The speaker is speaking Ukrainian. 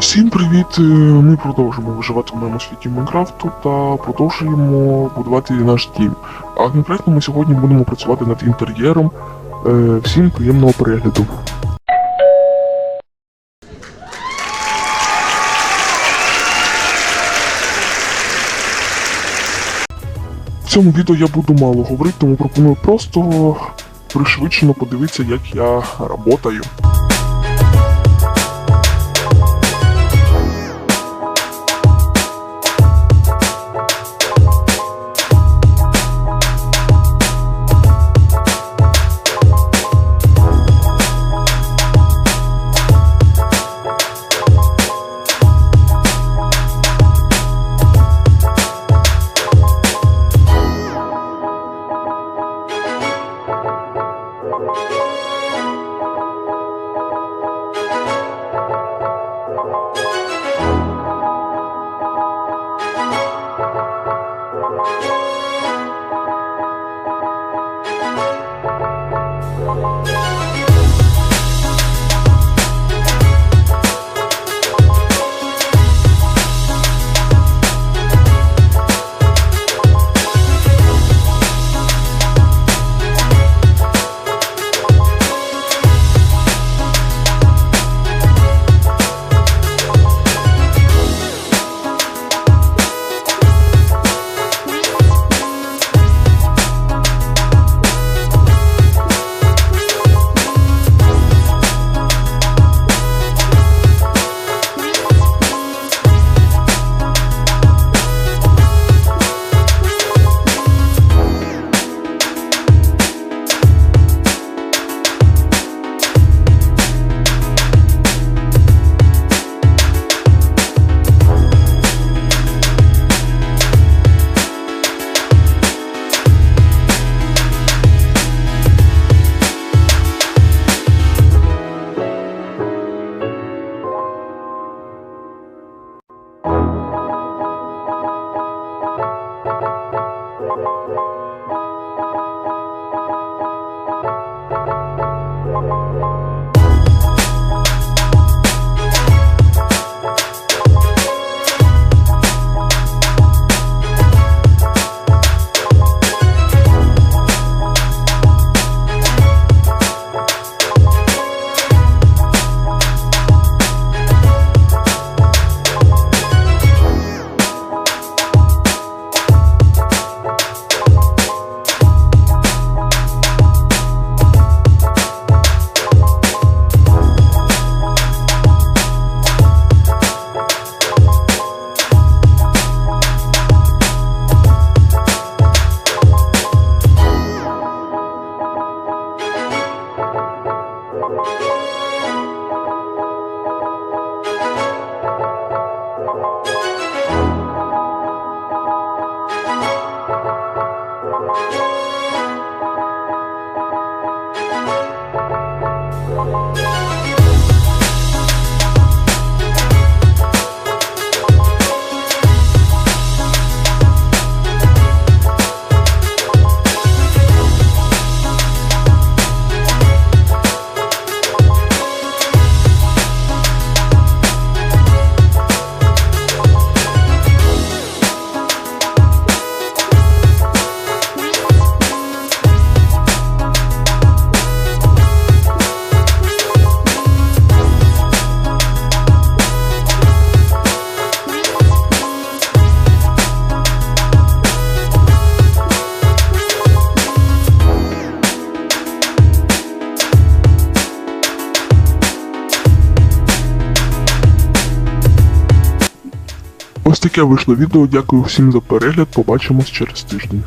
Всім привіт! Е, Ми продовжуємо виживати в моєму світі Майнкрафту та продовжуємо будувати наш дім. А конкретно ми сьогодні будемо працювати над інтер'єром. Е, Всім приємного перегляду. В цьому відео я буду мало говорити, тому пропоную просто пришвидшено подивитися, як я Yeah. Ось таке вийшло відео. Дякую всім за перегляд. Побачимось через тиждень.